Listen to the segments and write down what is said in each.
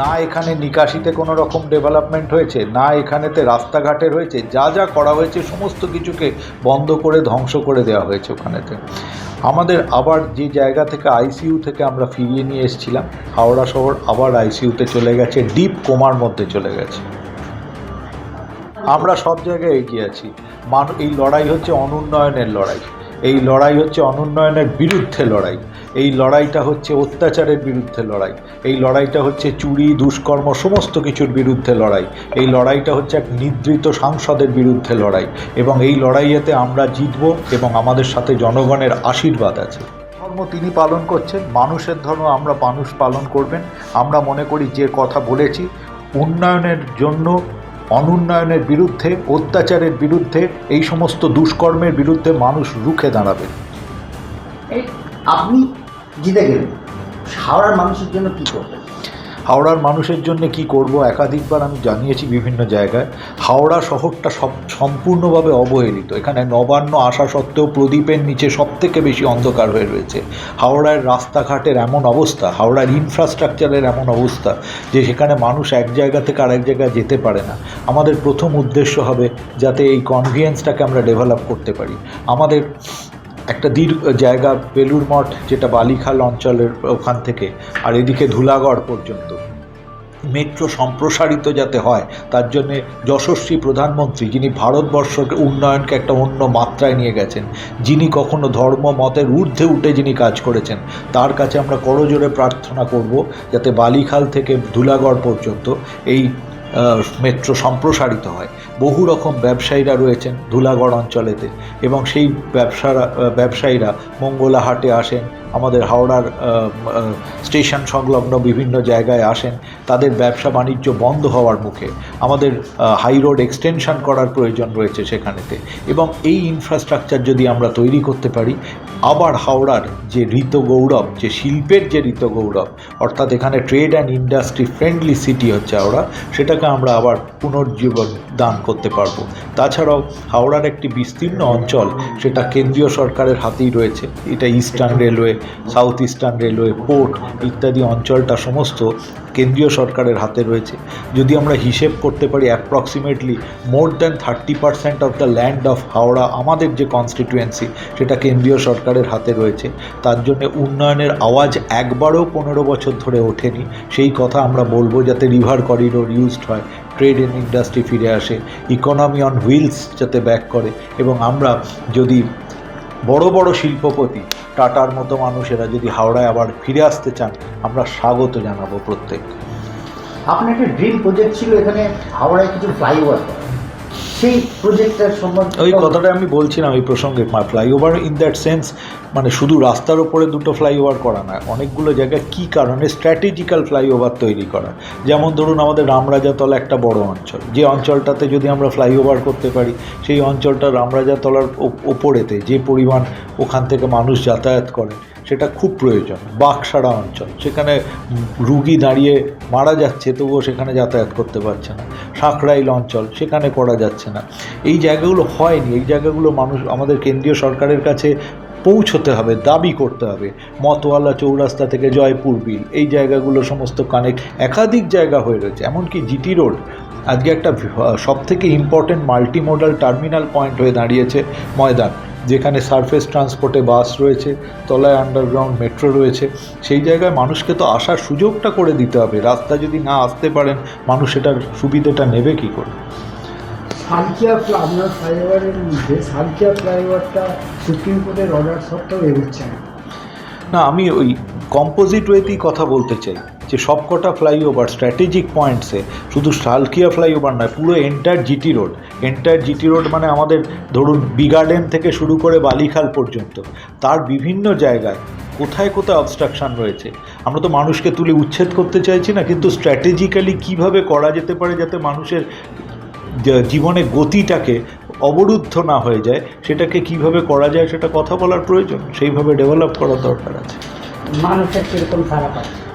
না এখানে নিকাশিতে কোনো রকম ডেভেলপমেন্ট হয়েছে, না এখানেতে রাস্তাঘাটের হয়েছে যা যা করা হয়েছে সমস্ত কিছুকে বন্ধ করে ধ্বংস করে দেওয়া হয়েছে ওখানেতে। আমাদের আবার যে জায়গা থেকে আইসিইউ থেকে আমরা ফিরিয়ে নিয়ে এসেছিলাম, হাওড়া শহর আবার আইসিইউতে চলে গেছে, ডিপ কোমার মধ্যে চলে গেছে। আমরা সব জায়গায় এগিয়ে আছি। মান এই লড়াই হচ্ছে অনুন্নয়নের লড়াই। এই লড়াই হচ্ছে অনুন্নয়নের বিরুদ্ধে লড়াই। এই লড়াইটা হচ্ছে অত্যাচারের বিরুদ্ধে লড়াই। এই লড়াইটা হচ্ছে চুরি, দুষ্কর্ম, সমস্ত কিছুর বিরুদ্ধে লড়াই। এই লড়াইটা হচ্ছে এক নিদ্রিত সাংসদের বিরুদ্ধে লড়াই এবং এই লড়াইয়েতে আমরা জিতব এবং আমাদের সাথে জনগণের আশীর্বাদ আছে। ধর্ম তিনি পালন করছেন, মানুষের ধর্ম আমরা মানুষ পালন করবেন। আমরা মনে করি যে কথা বলেছি, উন্নয়নের জন্য অনুন্নয়নের বিরুদ্ধে, অত্যাচারের বিরুদ্ধে, এই সমস্ত দুষ্কর্মের বিরুদ্ধে মানুষ রুখে দাঁড়াবে। আপনি জিতে গেলেন। হাওড়ার মানুষের জন্য কি করবেন? হাওড়ার মানুষের জন্য কি করব? একাধিকবার আমি জানিয়েছি বিভিন্ন জায়গায়। হাওড়া শহরটা সব সম্পূর্ণভাবে অবহেলিত। এখানে নবান্ন আসা সত্ত্বেও প্রদীপের নিচে সবথেকে বেশি অন্ধকার হয়ে রয়েছে। হাওড়ার রাস্তাঘাটের এমন অবস্থা, হাওড়ার ইনফ্রাস্ট্রাকচারের এমন অবস্থা যে সেখানে মানুষ এক জায়গা থেকে আরেক জায়গায় যেতে পারে না। আমাদের প্রথম উদ্দেশ্য হবে যাতে এই কনভিয়েন্সটাকে আমরা ডেভেলপ করতে পারি। আমাদের একটা দীর্ঘ জায়গা বেলুর মঠ, যেটা বালিখাল অঞ্চলের ওখান থেকে, আর এদিকে ধুলাগড় পর্যন্ত। মেট্রো সম্প্রসারিত যাতে হয়, তার জন্যে যশস্বী প্রধানমন্ত্রী, যিনি ভারতবর্ষকে উন্নয়নকে একটা অন্য মাত্রায় নিয়ে গেছেন, যিনি কখনো ধর্ম, মতের ঊর্ধ্বে উঠে যিনি কাজ করেছেন, তার কাছে আমরা করজোরে প্রার্থনা করব, যাতে বালিখাল থেকে ধুলাগড় পর্যন্ত এই মেট্রো সম্প্রসারিত হয়। বহু রকম ব্যবসায়ীরা রয়েছেন ধুলাগড় অঞ্চলেতে এবং সেই ব্যবসারা ব্যবসায়ীরা মঙ্গলাহাটে আসেন, আমাদের হাওড়ার স্টেশন সংলগ্ন বিভিন্ন জায়গায় আসেন। তাদের ব্যবসা বাণিজ্য বন্ধ হওয়ার মুখে আমাদের হাই রোড এক্সটেনশন করার প্রয়োজন রয়েছে সেখানেতে। এবং এই ইনফ্রাস্ট্রাকচার যদি আমরা তৈরি করতে পারি আবার হাওড়ার যে ঋত গৌরব, যে শিল্পের যে ঋত গৌরব, অর্থাৎ এখানে trade and industry friendly city হচ্ছে হাওড়া, সেটাকে আমরা আবার পুনর্জীবন দান করতে পারব। তাছাড়াও হাওড়ার একটি বিস্তীর্ণ অঞ্চল, সেটা কেন্দ্রীয় সরকারের হাতেই রয়েছে, এটা eastern railway south eastern railway port ইত্যাদি অঞ্চলটা সমস্ত কেন্দ্রীয় সরকারের হাতে রয়েছে। যদি আমরা হিসেব করতে পারি approximately more than thirty percent of the land of Howrah আমাদের যে কনস্টিটিউয়েন্সি সেটা কেন্দ্রীয় সরকারের হাতে রয়েছে। তার জন্য উন্নয়নের আওয়াজ একবারও পনেরো বছর ধরে ওঠেনি। সেই কথা আমরা বলব যাতে রিভার করিডোর ইউজড হয় ট্রেড ইন্ডাস্ট্রি ফিরে আসে ইকোনমি অন হুইলস যাতে ব্যাক করে। এবং আমরা যদি বড় বড় শিল্পপতি, টাটার মতো মানুষেরা যদি হাওড়ায় আবার ফিরে আসতে চান, আমরা স্বাগত জানাব প্রত্যেক। আপনার একটা ড্রিম প্রজেক্ট ছিল এখানে হাওড়ায় কিছু ফ্লাইওভার সেই প্রজেক্টটার সম্বন্ধে ওই কথাটা আমি বলছিলাম এই প্রসঙ্গে ফ্লাইওভার ইন দ্যাট সেন্স মানে শুধু রাস্তার ওপরে দুটো ফ্লাইওভার করা না, অনেকগুলো জায়গায় কী কারণে স্ট্র্যাটেজিক্যাল ফ্লাইওভার তৈরি করা। যেমন ধরুন আমাদের রামরাজাতলা একটা বড় অঞ্চল, যে অঞ্চলটাতে যদি আমরা ফ্লাইওভার করতে পারি, সেই অঞ্চলটা রামরাজাতলার ওপরেতে যে পরিমাণ ওখান থেকে মানুষ যাতায়াত করে সেটা খুব প্রয়োজন বাকসাড়া অঞ্চল। সেখানে রুগী দাঁড়িয়ে মারা যাচ্ছে, তবুও সেখানে যাতায়াত করতে পারছে না। সাঁকরাইল অঞ্চল, সেখানে করা যাচ্ছে না। এই জায়গাগুলো হয়নি। এই জায়গাগুলো মানুষ, আমাদের কেন্দ্রীয় সরকারের কাছে পৌঁছতে হবে, দাবি করতে হবে। মতওয়ালা চৌরাস্তা থেকে জয়পুর বিল, এই জায়গাগুলো সমস্ত কানেক্ট একাধিক জায়গা হয়ে রয়েছে। এমনকি জিটি রোড আজকে একটা সব থেকে ইম্পর্টেন্ট মাল্টিমোডাল টার্মিনাল পয়েন্ট হয়ে দাঁড়িয়েছে ময়দান। যেখানে সারফেস ট্রান্সপোর্টে বাস রয়েছে তলায় আন্ডারগ্রাউন্ড মেট্রো রয়েছে সেই জায়গায় মানুষকে তো আসার সুযোগটা করে দিতে হবে। রাস্তা যদি না আসতে পারেন মানুষ এটার সুবিধাটা নেবে কী করে? সালকিয়া আপনার ফ্লাইওভারের মধ্যে সালকিয়া ফ্লাইওভারটা সুপ্রিম কোর্টের অর্ডার সত্ত্বেও এগোচ্ছে না। না আমি ওই কম্পোজিট ওয়েতেই কথা বলতে চাই। যে সবকটা ফ্লাইওভার স্ট্র্যাটেজিক পয়েন্টসে শুধু শালকিয়া ফ্লাইওভার নয়, পুরো entire GT road entire GT road মানে আমাদের ধরুন বিগার্ডেন থেকে শুরু করে বালিখাল পর্যন্ত। তার বিভিন্ন জায়গায় কোথায় কোথায় অবস্ট্রাকশন রয়েছে, আমরা তো মানুষকে তুলে উচ্ছেদ করতে চাইছি না, কিন্তু স্ট্র্যাটেজিক্যালি কীভাবে করা যেতে পারে যাতে মানুষের জীবনে গতিটাকে অবরুদ্ধ না হয়ে যায়, সেটাকে কীভাবে করা যায় সেটা কথা বলার প্রয়োজন, সেইভাবে ডেভেলপ করার দরকার আছে। মানুষের কীরকম সারা পাচ্ছে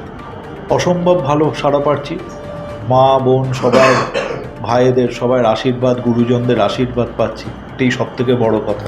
অসম্ভব ভালো সাড়া পাচ্ছি। মা, বোন সবাই, ভাইদের সবার আশীর্বাদ, গুরুজনদের আশীর্বাদ পাচ্ছি। এটাই সব থেকে বড় কথা।